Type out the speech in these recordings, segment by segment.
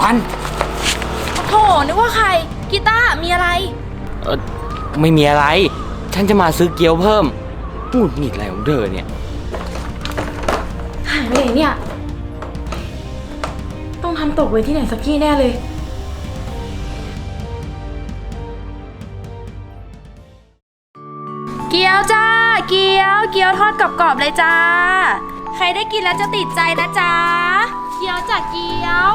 วันโถนึกว่าใครกีตาร์มีอะไร เออไม่มีอะไร ฉันจะมาซื้อเกี๊ยวเพิ่มหงุดหงิดอะไรของเธอเนี่ยหายไปไหนเนี่ย ต้องทำตกไว้ที่ไหนสักที่แน่เลย เกี๊ยวจ้า เกี๊ยว เกี๊ยวทอดกรอบๆเลยจ้า ใครได้กินแล้วจะติดใจนะจ๊ะเกี๊ยวจากเกี๊ยว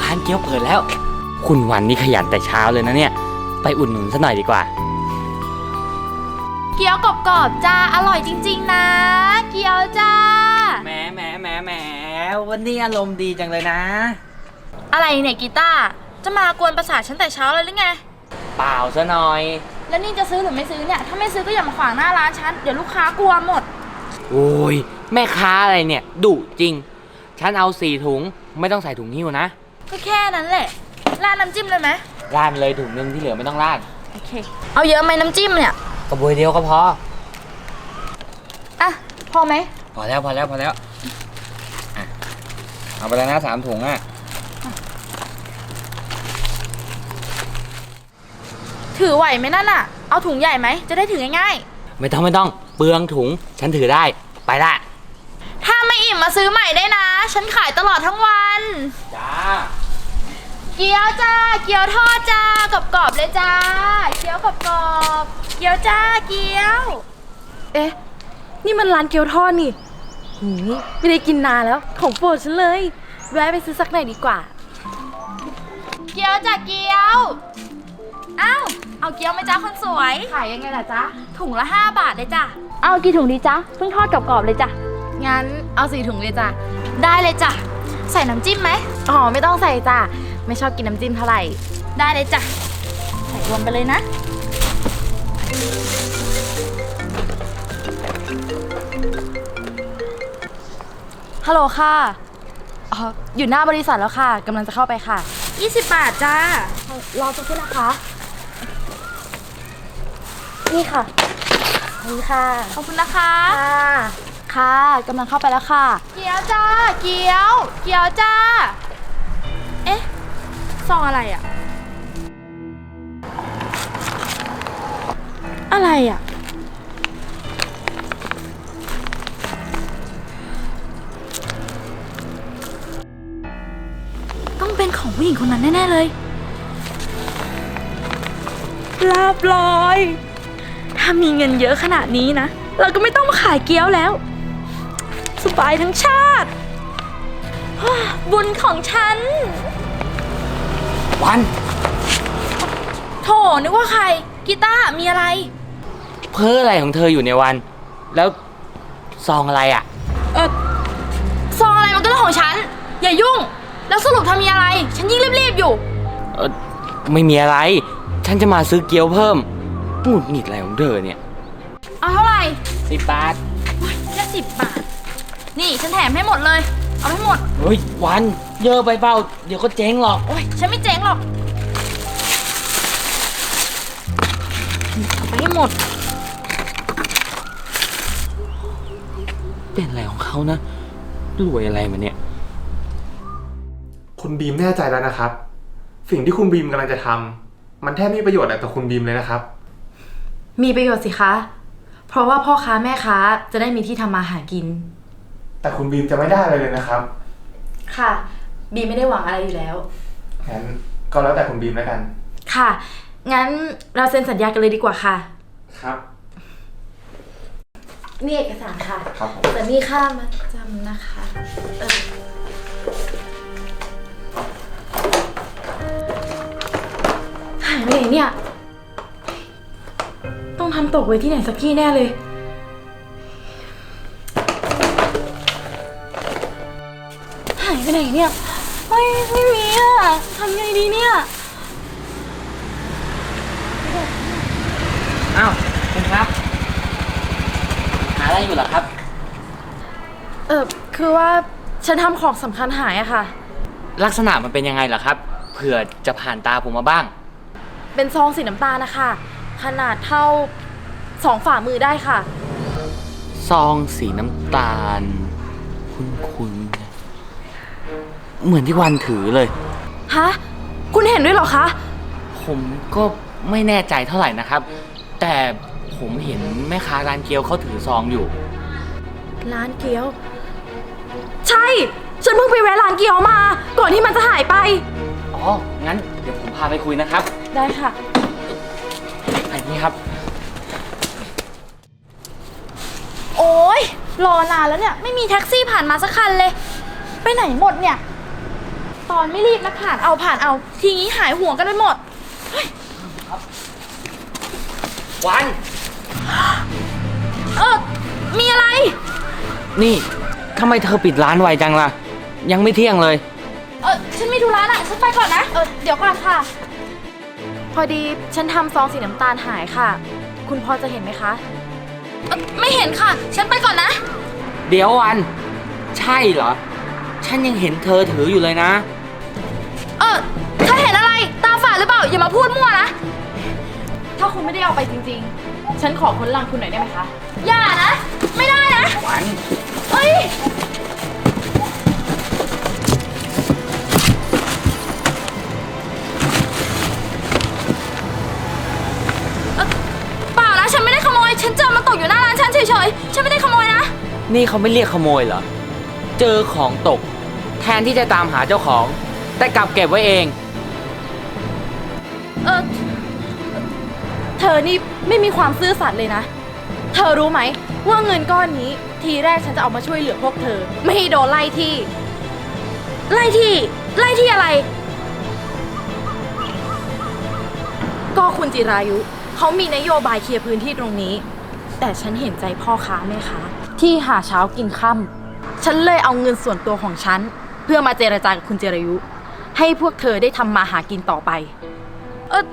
ร้านเกี๊ยวเปิดแล้ว คุณวันนี่ขยันแต่เช้าเลยนะเนี่ย ไปอุดหนุนซะหน่อยดีกว่า เกี๊ยวกรอบๆจ้าอร่อยจริง ๆ นะ เกี๊ยวจ้า แหมแหมแหมแหมวันนี้อารมณ์ดีจังเลยนะ อะไรเนี่ยกีตาร์จะมากวนประสาทฉันแต่เช้าเลยหรือไง เปล่าซะหน่อย แล้วนี่จะซื้อหรือไม่ซื้อเนี่ย ถ้าไม่ซื้อก็อย่ามาขวางหน้าร้านฉัน เดี๋ยวลูกค้ากลัวหมด โอ้ย แม่ค้าอะไรเนี่ยดุจริง ฉันเอาสี่ถุง ไม่ต้องใส่ถุงหิ้วนะก็แค่นั้นแหละราดน้ำจิ้มเลยไหมราดไปเลยถุงหนึงที่เหลือไม่ต้องราดโอเค เอาเยอะไหมน้ำจิ้มเนี่ยกระบวยเดียวก็พอ อะพอไหมพอแล้วพอแล้วพอแล้วอะเอาไปแล้วนะสามถุงอะ ถือไหวไหมนั่นอะ เอาถุงใหญ่ไหมจะได้ถือง่ายไม่ต้องไม่ต้องเปลืองถุง ฉันถือได้ ไปละๆถ้าไม่อิ่มมาซื้อใหม่ได้นะ ฉันขายตลอดทั้งวัน จ้า เกี๊ยวจ้า เกี๊ยวทอดจ้ากรอบๆเลยจ้า เกี๊ยวกรอบๆเกี๊ยวจ้า เกี๊ยว เอ๊ะ นี่มันร้านเกี๊ยวทอดนี่หืมไม่ได้กินนานแล้ว ของโปรดฉันเลย แวะไปซื้อสักหน่อยดีกว่า เกี๊ยวจ้าเกี๊ยวอ้าวเอาเกี๊ยวไหมจ้าคนสวย ขายยังไงล่ะจ๊ะถุงละ 5 บาทเลยจ้ะเอากี่ถุงดีจ๊ะเพิ่งทอดกรอบๆเลยจ้ะ งั้นเอาสี่ถุงเลยจ้ะ ได้เลยจ้ะ ใส่น้ำจิ้มไหม อ๋อ ไม่ต้องใส่จ้ะ ไม่ชอบกินน้ำจิ้มเท่าไหร่ ได้เลยจ้ะ ใส่รวมไปเลยนะ ฮัลโหลค่ะอ๋ออยู่หน้าบริษัทแล้วค่ะกำลังจะเข้าไปค่ะ 20 บาทจ้า รอสักครู่นะคะ นี่ค่ะ นี่ค่ะ ขอบคุณนะคะ ค่ะ ค่ะกำลังเข้าไปแล้วค่ะ เกี๊ยวจ้า เกี๊ยว เกี๊ยวจ้า เอ๊ะซองอะไรอะอะไรอะต้องเป็นของผู้หญิงคนนั้นแน่ๆเลยลาบลอย ถ้ามีเงินเยอะขนาดนี้นะ เราก็ไม่ต้องมาขายเกี๊ยวแล้ว สบายทั้งชาติฮ่าบุญของฉัน วัน โถนึกว่าใคร กีตาร์มีอะไร เพ้ออะไรของเธออยู่ในวัน แล้วซองอะไรอะ เออซองอะไรมันก็เรื่องของฉัน อย่ายุ่ง แล้วสรุปทำมีอะไร ฉันยิ่งรีบๆอยู่ เออไม่มีอะไร ฉันจะมาซื้อเกี๊ยวเพิ่มหงุดหงิดอะไรของเธอเนี่ย เอาเท่าไหร่สิบบาทแค่สิบบาท นี่ฉันแถมให้หมดเลย เอาให้หมด เฮ้ยวันเยอะไปเปล่าเดี๋ยวก็เจ๊งหรอก โอ้ยฉันไม่เจ๊งหรอกเอาไปให้หมด เป็นอะไรของเขานะรวยอะไรมาเนี่ย คุณบีมแน่ใจแล้วนะครับ สิ่งที่คุณบีมกำลังจะทำมันแทบไม่มีประโยชน์อะไรต่อคุณบีมเลยนะครับ มีประโยชน์สิคะ เพราะว่าพ่อค้าแม่ค้าจะได้มีที่ทำมาหากิน แต่คุณบีมจะไม่ได้อะไรเลยนะครับ ค่ะ บีไม่ได้หวังอะไรอยู่แล้ว งั้นก็แล้วแต่คุณบีมแล้วกัน ค่ะ งั้นเราเซ็นสัญญากันเลยดีกว่าค่ะ ครับ นี่เอกสารค่ะ ครับผม แต่นี่ค่ามาจำนะคะเออหายไปไหนเนี่ย ต้องทำตกไว้ที่ไหนสักที่แน่เลย ไปไหนเนี่ยไม่ไม่มีอะทำไงดีเนี่ย อ้าวคุณครับ หาอะไรอยู่เหรอครับ เออคือว่าฉันทำของสำคัญหายอะค่ะ ลักษณะมันเป็นยังไงเหรอครับเผื่อจะผ่านตาผมมาบ้าง เป็นซองสีน้ำตาลนะคะ ขนาดเท่าสองฝ่ามือได้ค่ะ ซองสีน้ำตาล คุ้นๆนะ เหมือนที่วันถือเลย ฮะ คุณเห็นด้วยเหรอคะ ผมก็ไม่แน่ใจเท่าไหร่นะครับ แต่ผมเห็นแม่ค้าร้านเกี๊ยวเขาถือซองอยู่ ร้านเกี๊ยว ใช่ ฉันเพิ่งไปแวะร้านเกี๊ยวมา ก่อนที่มันจะหายไป อ๋อ งั้นเดี๋ยวผมพาไปคุยนะครับ ได้ค่ะ อันนี้ครับ โอ๊ยรอนานแล้วเนี่ย ไม่มีแท็กซี่ผ่านมาสักคันเลย ไปไหนหมดเนี่ย ตอนไม่รีบนะผ่านเอาผ่านเอา ทีนี้หายห่วงกันไปหมดวันเออมีอะไร นี่ทำไมเธอปิดร้านไวจังล่ะ ยังไม่เที่ยงเลย เออฉันไม่ดูร้านอะ ฉันไปก่อนนะ เออเดี๋ยวก่อนค่ะ พอดีฉันทำซองสีน้ำตาลหายค่ะ คุณพอจะเห็นไหมคะเอ่อไม่เห็นค่ะ ฉันไปก่อนนะ เดี๋ยววัน ใช่เหรอ ฉันยังเห็นเธอถืออยู่เลยนะ เออถ้าเห็นอะไร ตาฝาดหรือเปล่า อย่ามาพูดมั่วนะ ถ้าคุณไม่ได้เอาไปจริงๆ ฉันขอค้นลังคุณหน่อยได้ไหมคะ อย่านะ ไม่ได้นะวันเอ้ยเอ่อเปล่านะฉันไม่ได้ขโมย ฉันเจอมันตกอยู่หน้าร้านฉันเฉยๆ ฉันไม่ได้ขโมยนะ นี่เขาไม่เรียกขโมยเหรอ เจอของตก แทนที่จะตามหาเจ้าของ แต่กลับเก็บไว้เอง เออเธอนี่ไม่มีความซื่อสัตย์เลยนะ เธอรู้ไหม ว่าเงินก้อนนี้ ทีแรกฉันจะเอามาช่วยเหลือพวกเธอ ไม่ให้โดนไล่ที่ ไล่ที่ ไล่ที่อะไร ก็คุณจิรายุเขามีนโยบายเคลียร์พื้นที่ตรงนี้ แต่ฉันเห็นใจพ่อค้าแม่ค้าที่หาเช้ากินค่ำฉันเลยเอาเงินส่วนตัวของฉัน เพื่อมาเจรจากับคุณจิรายุ ให้พวกเธอได้ทำมาหากินต่อไป เออ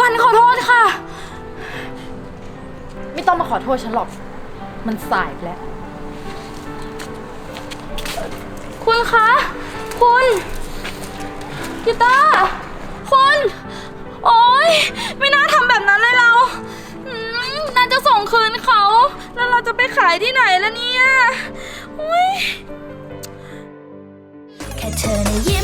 วันขอโทษค่ะ ไม่ต้องมาขอโทษฉันหรอก มันสายไปแล้ว คุณคะ คุณกีตาร์คุณ โอ๊ย ไม่น่าทำแบบนั้นเลยเราอืมน่าจะส่งคืนเขา แล้วเราจะไปขายที่ไหนล่ะเนี่ย อุ๊ยแค่เธอในะยิ้ม